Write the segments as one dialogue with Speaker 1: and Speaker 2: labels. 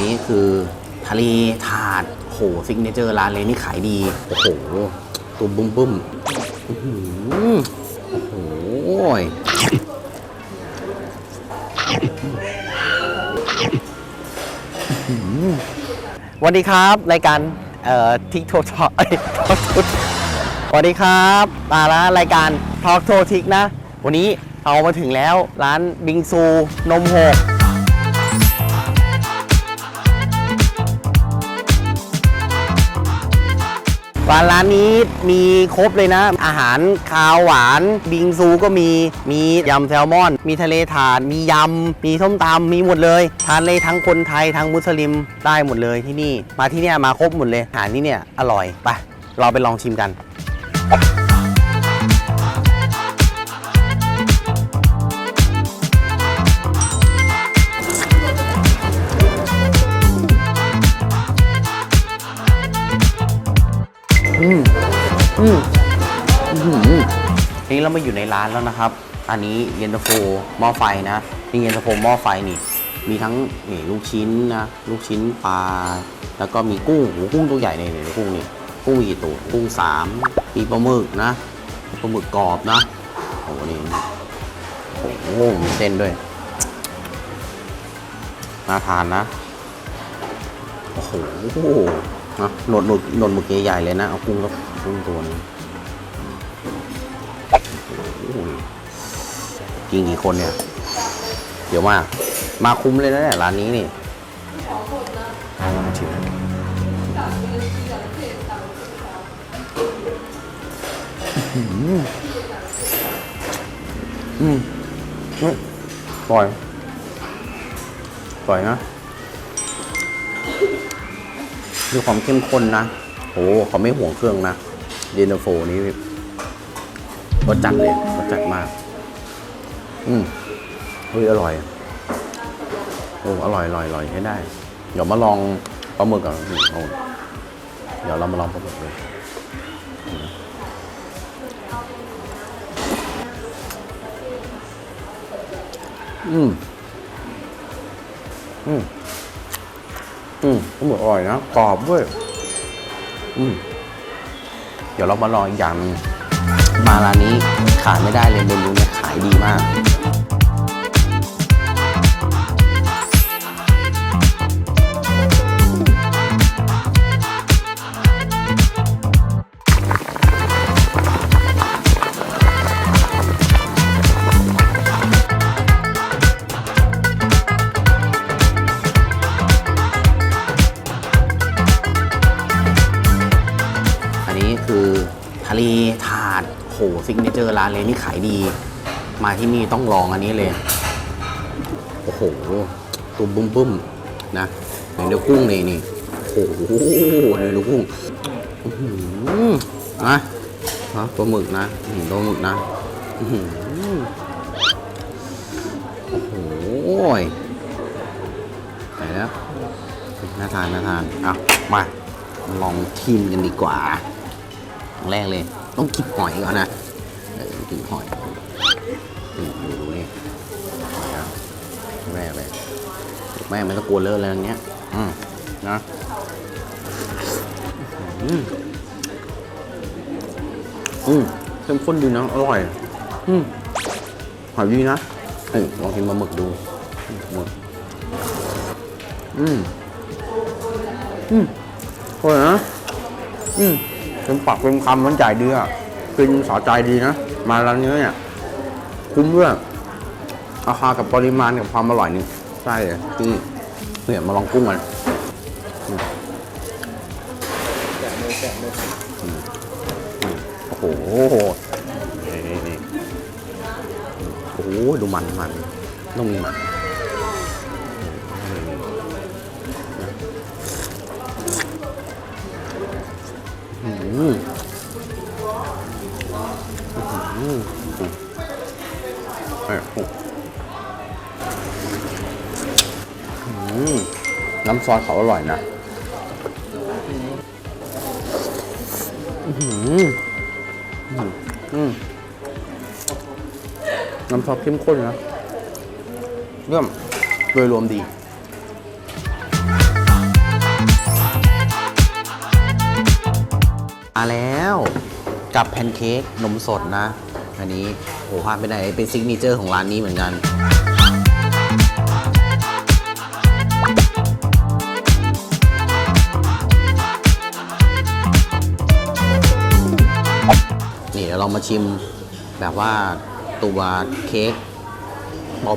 Speaker 1: นี้คือทะเลถาดโหซิกเนเจอร์ร้านเลยนี่ขายดี โอ้โห ตัวบุ้มบุ้มอื้อหือโอ้โหสวัสดีครับ รายการเอ่อทิกโททอทอทุสวัสดีครับมาแล้วรายการทอ k โททิกนะ วันนี้เอามาถึงแล้วร้านบิงซูนมหก ร้านร้านนี้มีครบเลยนะ อาหารคาวหวาน บิงซูก็มี มียำแซลมอน มีทะเลถาด มียำ มีส้มตำมีหมดเลย ทานเลยทั้งคนไทยทั้งมุสลิมได้หมดเลยที่นี่ มาที่เนี่ยมาครบหมดเลย อาหารที่เนี่ยอร่อย ไป เราไปลองชิมกัน ทีนี้เรามาอยู่ในร้านแล้วนะครับ อันนี้เย็นตาโฟหม้อไฟนะนี่เย็นตาโฟหม้อไฟนี่ มีทั้งนี่ลูกชิ้นนะลูกชิ้นปลาแล้วก็มีกุ้งโอ้กุ้งตัวใหญ่เลยนี่กุ้งนี่กุ้งกี่ตัวกุ้งสามมีปลาหมึกนะปลาหมึกกรอบนะโอ้โหนี่โอ้โหมีเส้นด้วยน่าทานนะโอ้โหนะหนวดหนวดหนวดหมึกใหญ่ๆเลยนะเอากุ้งก็กุ้งตัวนี้ กินกี่คนเนี่ย เดี๋ยวมาก มาคุ้มเลยนะเนี่ยร้านนี้นี่ชิมอื้อหืออืมเฮ้ยปล่อยปล่อยนะมีความเข้มข้นนะโอ้เขาไม่ห่วงเครื่องนะเยนโฟนี้ รสจัดเลยรสจัดมาก อืมเฮ้ยอร่อยโอ้อร่อยอร่อยอร่อยใช้ได้ เดี๋ยวมาลองปลาหมึกก่อนโอ้เดี๋ยวเรามาลองปลาหมึกเลยอืม อืม อืมปลาหมึกอร่อยนะกรอบด้วยอืม เดี๋ยวเรามาลองอีกอย่างนึง มาร้านนี้ขาดไม่ได้เลยเมนูเนี่ยขายดีมากอันนี้คือทะเลถา หซิกเนเจอร์ร้านเลยนี่ขายดี มาที่นี่ต้องลองอันนี้เลย โอ้โห ตัวบุ้มบุ้มๆนะไหนเนื้อกุ้งนี่นี่โอ้โหเนื้อกุ้งนะฮะปลาหมึกนะอื้อหือปลาหมึกนะโอ้โหไหนแล้วน่าทานน่าทานอะมาลองชิมกันดีกว่าอย่างแรกเลย ต้องกินหอยก่อนนะเออกินหอยนี่ดูดูนี่แม่เลยแม่ไม่ต้องกลัวเลอะอะไรอย่างเงี้ย อืมนะอืมอืมเข้มข้นดีนะอร่อย อืมหอยดีนะเอ้ยลองกินปลาหมึกดูหมึกอืมอืมอร่อยนะอืม เป็นปากเป็นคำมันจ่ายดีอะกินสาใจดีนะ มาร้านนี้เนี่ย คุ้มด้วยราคากับปริมาณกับความอร่อยนี่ใช่เลยที่เนี่ยมาลองกุ้งกันโอ้โหนี่นี่โอ้โหดูมันมันต้องมีมัน น้ำซอสเขาอร่อยนะน้ำซอสเข้มข้นนะเรื่อมโดยรวมดีมาแล้วกับแพนเค้กนมสดนะ อันนี้โอ้พลาดไป็นอะเป็นซิกเนเจอร์ของร้านนี้เหมือนกัน นี่เดี๋ยวเรามาชิมแบบว่าตัวเค้ก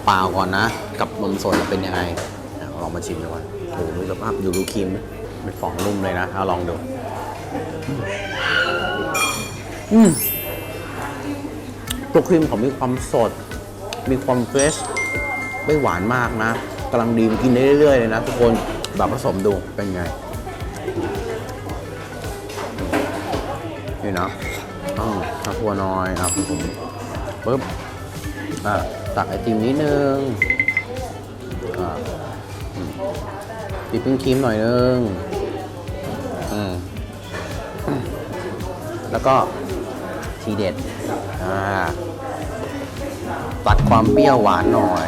Speaker 1: เปล่าๆก่อนนะ กับนมสดเป็นยังไงเดี๋ยวลองมาชิมดูก่อนโอ้โหดูสภาพอยู่ดูครีมเป็นฟองนุ่มเลยนะเอาลองดู อืมตัวครีมเขามีความสด มีความเฟรชไม่หวานมากนะกำลังดีกินได้เรื่อยๆเลยนะทุกคนแบบผสมดูเป็นไง ตัวน้อยครับผมปึ๊บอ่าตักไอติมนิดนึงอ่าดิปปิ้งครีมหน่อยนึงอืมแล้วก็ทีเด็ดอ่าตัดความเปรี้ยวหวานหน่อย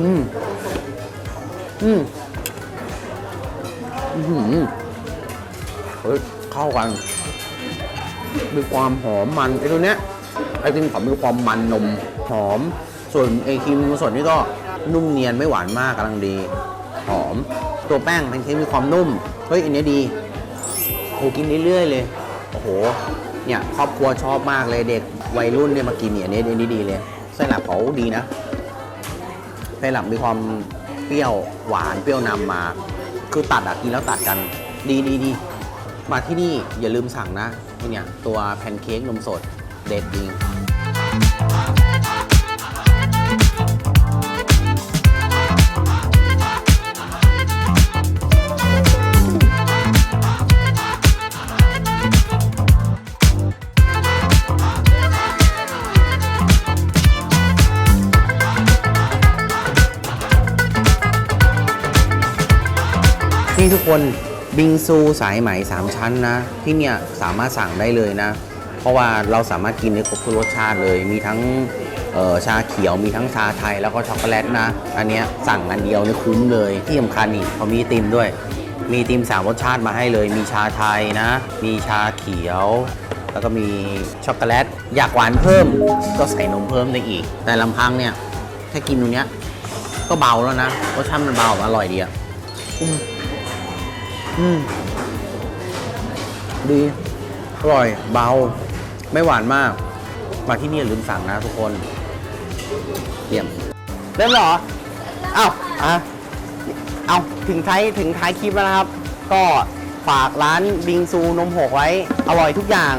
Speaker 1: อืม อืม อือหือเฮ้ยเข้ากัน มีความหอมมันไอ้ตัวเนี้ยไอติมเขามีความมันนมหอม ส่วนไอครีมสดนี่ก็นุ่มเนียนไม่หวานมากกำลังดี หอม ตัวแป้งแพนเค้กมีความนุ่ม เฮ้ยอันเนี้ยดีโหกินเรื่อยๆเลย โอ้โห เนี่ยครอบครัวชอบมากเลยเด็กวัยรุ่นเนี่ยมากินเนี่ยอันนี้อันนี้ดีเลยไส้หลับเขาดีนะ ไส้หลับมีความเปรี้ยวหวานเปรี้ยวนำมา คือตัดอะกินแล้วตัดกัน ดีดีดีมาที่นี่อย่าลืมสั่งนะเนี่ยตัวแพนเค้กนมสดเด็ดจริง นี่ทุกคนบิงซูสายไหม 3 ชั้นนะ ที่เนี่ยสามารถสั่งได้เลยนะ เพราะว่าเราสามารถกินได้ครบทุกรสชาติเลย มีทั้งชาเขียวมีทั้งชาไทยแล้วก็ช็อกโกแลตนะ อันเนี้ยสั่งอันเดียวนี่คุ้มเลย ที่สำคัญนี่เขามีติมด้วย มีติมสามรสชาติมาให้เลย มีชาไทยนะ มีชาเขียว แล้วก็มีช็อกโกแลต อยากหวานเพิ่ม ก็ใส่นมเพิ่มได้อีก แต่ลำพังเนี่ยแค่กินตรงเนี้ยก็เบาแล้วนะรสชาติมันเบาอร่อยดีอะ อืมดีอร่อยเบา ไม่หวานมาก มาที่นี่อย่าลืมสั่งนะทุกคนเยี่ยม
Speaker 2: เริ่มเหรอเอ้าอะเอาถึงท้ายถึงท้ายคลิปแล้วนะครับ ก็ฝากร้านบิงซูนมหกไว้ อร่อยทุกอย่าง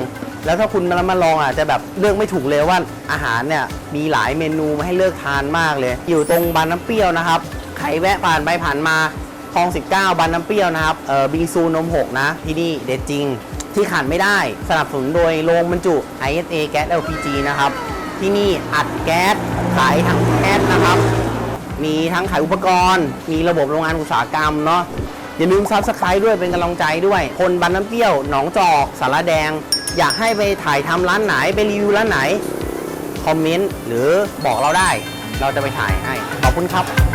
Speaker 2: แล้วถ้าคุณมามาลองอะจะแบบเลือกไม่ถูกเลยว่าอาหารเนี่ยมีหลายเมนูมาให้เลือกทานมากเลย อยู่ตรงบานน้ำเปรี้ยวนะครับ ใครแวะผ่านไปผ่านมา คลอง 19 บานน้ำเปรี้ยวนะครับเออบิงซูนมหกนะ ที่นี่เด็ดจริง ที่ขาดไม่ได้สนับสนุนโดยโรงบรรจุ ISA แก๊ส LPG นะครับ ที่นี่อัดแก๊ส ขายทั้งแก๊สนะครับ มีทั้งขายอุปกรณ์ มีระบบโรงงานอุตสาหกรรมเนาะอย่าลืมซับสไครต์ด้วยเป็นกำลังใจด้วย คนบันน้ำเปรี้ยว หนองจอกสารแดง อยากให้ไปถ่ายทำร้านไหนไปรีวิวร้านไหน คอมเมนต์หรือบอกเราได้ เราจะไปถ่ายให้ ขอบคุณครับ